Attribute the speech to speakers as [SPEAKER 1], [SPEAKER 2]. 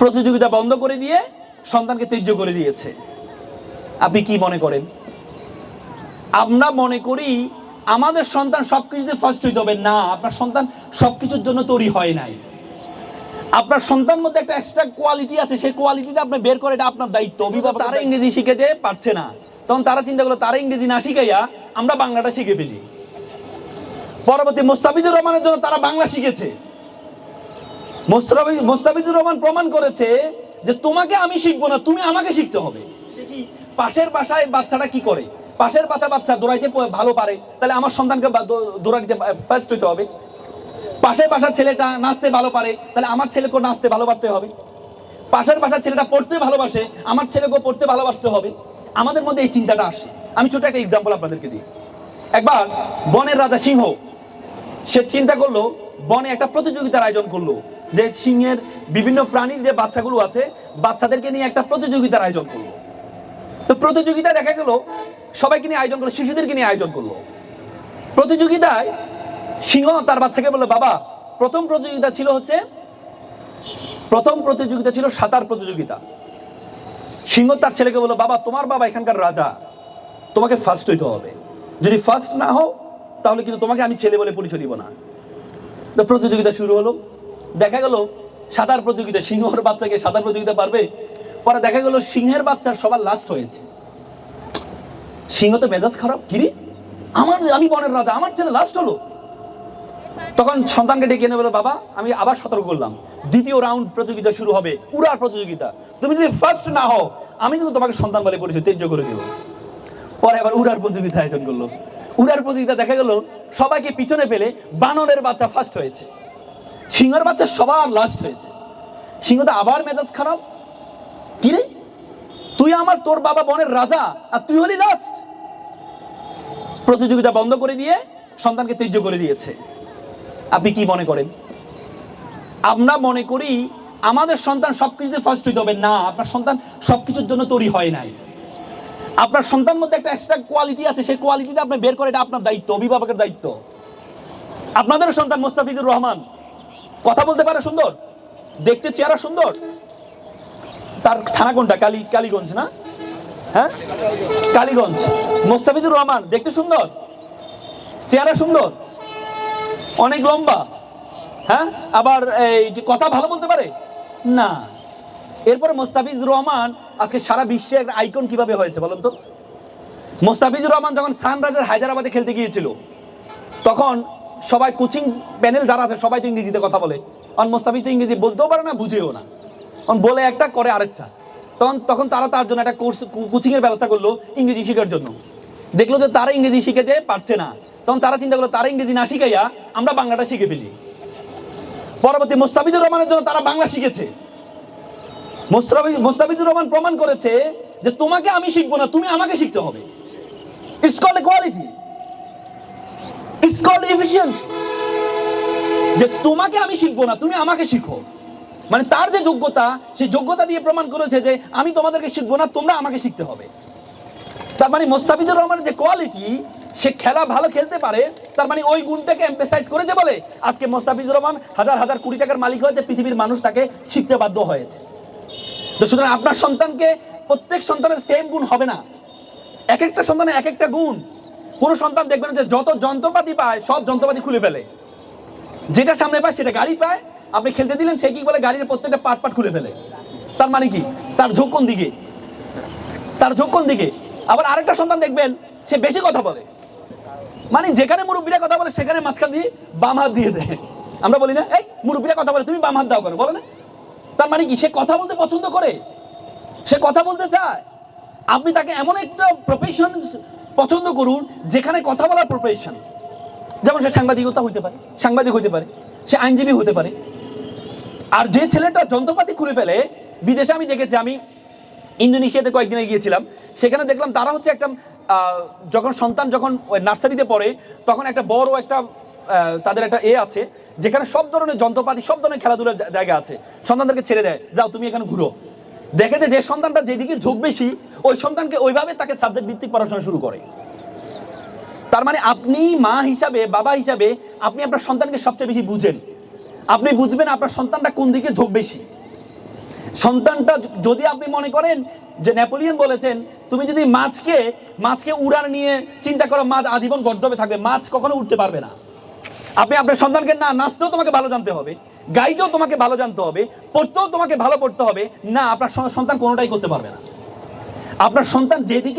[SPEAKER 1] প্রতিযোগিতা বন্ধ করে দিয়ে সন্তানকে ত্যায্য করে দিয়েছে। আপনি কি মনে করেন? আমরা মনে করি আমাদের সন্তান সবকিছুতে ফার্স্ট হইতে হবে। না আপনার সন্তান সবকিছুর জন্য তৈরি হয় নাই। আপনার সন্তান মধ্যে একটা এক্সট্রা কোয়ালিটি আছে। সেই কোয়ালিটিটা আপনি বের করে এটা আপনার দায়িত্ব। অভিভাবক তারা ইংরেজি শিখাতে পারছে না। তখন তারা চিন্তা করল তারা ইংরেজি না শিখাইয়া আমরা বাংলাটা শিখে ফেলি। পরবর্তী মোস্তাফিজুর রহমানের জন্য তারা বাংলা শিখেছে। মোস্তাফিজুর রহমান প্রমাণ করেছে যে তোমাকে আমি শিখব না, তুমি আমাকে শিখতে হবে। পাশের বাসায় বাচ্চাটা কি করে? পাশের বাচ্চা বাচ্চা দৌড়াইতে ভালো পারে, তাহলে আমার সন্তানকে দৌড়াইতে ফার্স্ট হইতে হবে। পাশের বাসার ছেলেটা নাচতে ভালো পারে, তাহলে আমার ছেলেকেও নাচতে ভালো পারতে হবে। পাশের বাসার ছেলেটা পড়তে ভালোবাসে, আমার ছেলেকেও পড়তে ভালোবাসতে হবে। আমাদের মধ্যে এই চিন্তাটা আসে। আমি ছোট একটা এক্সাম্পল আপনাদেরকে দিই। একবার বনের রাজা সিংহ, সে চিন্তা করল, বনে একটা প্রতিযোগিতার আয়োজন করল। যে সিংহের বিভিন্ন প্রাণীর যে বাচ্চাগুলো আছে, বাচ্চাদেরকে নিয়ে একটা প্রতিযোগিতার আয়োজন করল। তো প্রতিযোগিতা দেখা গেল, সবাইকে নিয়ে আয়োজন করল, শিশুদেরকে নিয়ে আয়োজন করল। প্রতিযোগিতায় সিংহ তার বাচ্চাকে বলল, বাবা, প্রথম প্রতিযোগিতা ছিল হচ্ছে, প্রথম প্রতিযোগিতা ছিল সাঁতার প্রতিযোগিতা। সিংহ তার ছেলেকে বলল, বাবা, তোমার বাবা এখানকার রাজা। তোমাকে ফার্স্ট হইতে হবে। যদি ফার্স্ট না হও, তাহলে কিন্তু তোমাকে আমি ছেলে বলে পরিচয় দিব না। তো প্রতিযোগিতা শুরু হলো। দেখা গেল সাঁতার প্রতিযোগিতা সিংহর বাচ্চাকে সাঁতার প্রতিযোগিতা পারবে, পরে দেখা গেল সিংহের বাচ্চার সবার লাস্ট হয়েছে। সিংহ তো মেজাজ খারাপ? কিরে আমার, আমি বনের রাজা, আমার ছেলে লাস্ট হলো। তখন সন্তানকে ডেকে এনে বলে, বাবা, আমি আবার সতর্ক করলাম। দ্বিতীয় রাউন্ড প্রতিযোগিতা শুরু হবে, উড়ার প্রতিযোগিতা। তুমি যদি ফার্স্ট না হও, আমি কিন্তু তোমাকে সন্তান বলে পরিচয় ত্যায্য করে দেবো। পরে আবার উড়ার প্রতিযোগিতা আয়োজন করল। উড়ার প্রতিযোগিতা দেখা গেল, সবাইকে পিছনে পেলে বানরের বাচ্চা ফার্স্ট হয়েছে। সিংহের বাচ্চা সবার লাস্ট হয়েছে। সিংহ তো আবার মেজাজ খারাপ। কি রে? তুই আমার তোর বাবা বনের রাজা আর তুই হলি লাস্ট প্রতিযোগিতা বন্ধ করে দিয়ে সন্তানকে ত্যায্য করে দিয়েছে। আপনি কি মনে করেন? আমরা মনে করি আমাদের সন্তান সবকিছুতে ফার্স্ট হইতে হবে। না, আপনার সন্তান সবকিছুর জন্য তৈরি হয় নাই। আপনার সন্তান মধ্যে একটা এক্সট্রা কোয়ালিটি আছে। সেই কোয়ালিটিটা আপনি বের করে এটা আপনার দায়িত্ব, অভিভাবকের দায়িত্ব। আপনাদের সন্তান মোস্তাফিজুর রহমান। কথা বলতে পারে সুন্দর, দেখতে চেহারা সুন্দর। তার থানা কোনটা? কালী কালীগঞ্জ না? হ্যাঁ? কালীগঞ্জ। মোস্তাফিজুর রহমান, দেখতে সুন্দর। চেহারা সুন্দর। অনেক লম্বা। হ্যাঁ? আবার এই কথা ভালো বলতে পারে? না। এরপরে মোস্তাফিজ রহমান, আজকে সারা বিশ্বে একটা আইকন কীভাবে হয়েছে বলুন তো? মোস্তাফিজুর রহমান যখন সানরাইজার হায়দ্রাবাদে খেলতে গিয়েছিল, তখন সবাই কোচিং প্যানেল যারা আছে, সবাই তো ইংরেজিতে কথা বলে। কারণ মোস্তাফিজ তো ইংরেজি বলতেও পারে না, বুঝেও না। কারণ বলে একটা, করে আরেকটা। তখন তখন তারা তার জন্য একটা কোর্স কোচিংয়ের ব্যবস্থা করল ইংরেজি শেখার জন্য। দেখল যে তারা ইংরেজি শিখাতে পারছে না। তখন তারা চিন্তা করল, তারা ইংরেজি না শিখাইয়া আমরা বাংলাটা শিখে ফেলি। পরবর্তী মোস্তাফিজুর রহমানের জন্য তারা বাংলা শিখেছে। মোস্তাফি- মোস্তাফিজুর রহমান প্রমাণ করেছে যে তোমাকে আমি শিখব না, তুমি আমাকে শিখতে হবে। It's called quality it's called efficient যে তোমাকে আমি শিখব না, তুমি আমাকে শিখো। মানে তার যে যোগ্যতা সেই যোগ্যতা দিয়ে প্রমাণ করেছে যে আমি তোমাদেরকে শিখব না, তোমরা আমাকে শিখতে হবে। তার মানে মোস্তাফিজুর রহমানের যে কোয়ালিটি সে খেলা ভালো খেলতে পারে, তার মানে ওই গুণটাকে এমফেসাইজ করেছে বলে আজকে মোস্তাফিজুর রহমান হাজার হাজার কোটি টাকার মালিক হয়েছে, পৃথিবীর মানুষ তাকে শিখতে বাধ্য হয়েছে। তো সুতরাং আপনার সন্তানকে প্রত্যেক সন্তানের সেম গুণ হবে না। এক একটা সন্তানের এক একটা গুণ। কোনো সন্তান দেখবেন যে যত যন্ত্রপাতি পায়, সব যন্ত্রপাতি খুলে ফেলে। যেটা সামনে পায় সেটা গাড়ি পায়। আপনি খেলতে দিলেন, সে কি বলে গাড়ির প্রত্যেকটা পার্ট পার্ট খুলে ফেলে। তার মানে কি? তার ঝোঁক কোন দিকে? তার ঝোঁক কোন দিকে? আবার আরেকটা সন্তান দেখবেন, সে বেশি কথা বলে। মানে যেখানে মুরব্বীরা কথা বলে, সেখানে মাঝখান দিয়ে বাম হাত দিয়ে দেয়। আমরা বলি না, এই, মুরব্বীরা কথা বলে, তুমি বাম হাত দাও করে বলে না। তার মানে কি? সে কথা বলতে পছন্দ করে। সে কথা বলতে চায়। আপনি তাকে এমন একটা প্রফেশন পছন্দ করুন, যেখানে কথা বলার প্রফেশন যেমন সে সাংবাদিকতা হইতে পারে, সাংবাদিক হইতে পারে, সে আইনজীবী হতে পারে। আর যে ছেলেটা যন্ত্রপাতি খুলে ফেলে, বিদেশে আমি দেখেছি, আমি ইন্দোনেশিয়াতে কয়েকদিনে গিয়েছিলাম, সেখানে দেখলাম তারা হচ্ছে একটা যখন সন্তান যখন নার্সারিতে পড়ে, তখন একটা বড় একটা তাদের একটা এ আছে, যেখানে সব ধরনের যন্ত্রপাতি, সব ধরনের খেলাধুলার জায়গা আছে। সন্তানদেরকে ছেড়ে দেয়, যাও, তুমি এখানে ঘুরো। দেখে যে যে সন্তানটা যেদিকে ঝোঁক বেশি, ওই সন্তানকে ওইভাবে তাকে সাবজেক্ট ভিত্তিক পড়াশোনা শুরু করে। তার মানে আপনি মা হিসাবে, বাবা হিসাবে আপনি আপনার সন্তানকে সবচেয়ে বেশি বুঝেন। আপনি বুঝবেন আপনার সন্তানটা কোন দিকে ঝোঁক বেশি। সন্তানটা যদি আপনি মনে করেন যে নেপোলিয়ন বলেছেন, তুমি যদি মাছকে মাছকে উড়ান নিয়ে চিন্তা করো মাছ আজীবন গর্দবে থাকবে, মাছ কখনো উঠতে পারবে না। আপনি আপনার সন্তানকে না নাচতেও তোমাকে ভালো জানতে হবে। গাইতেও তোমাকে ভালো জানতে হবে, পড়তেও তোমাকে ভালো পড়তে হবে। না, আপনার সন্তান কোনোটাই করতে পারবে না। আপনার সন্তান যেদিকে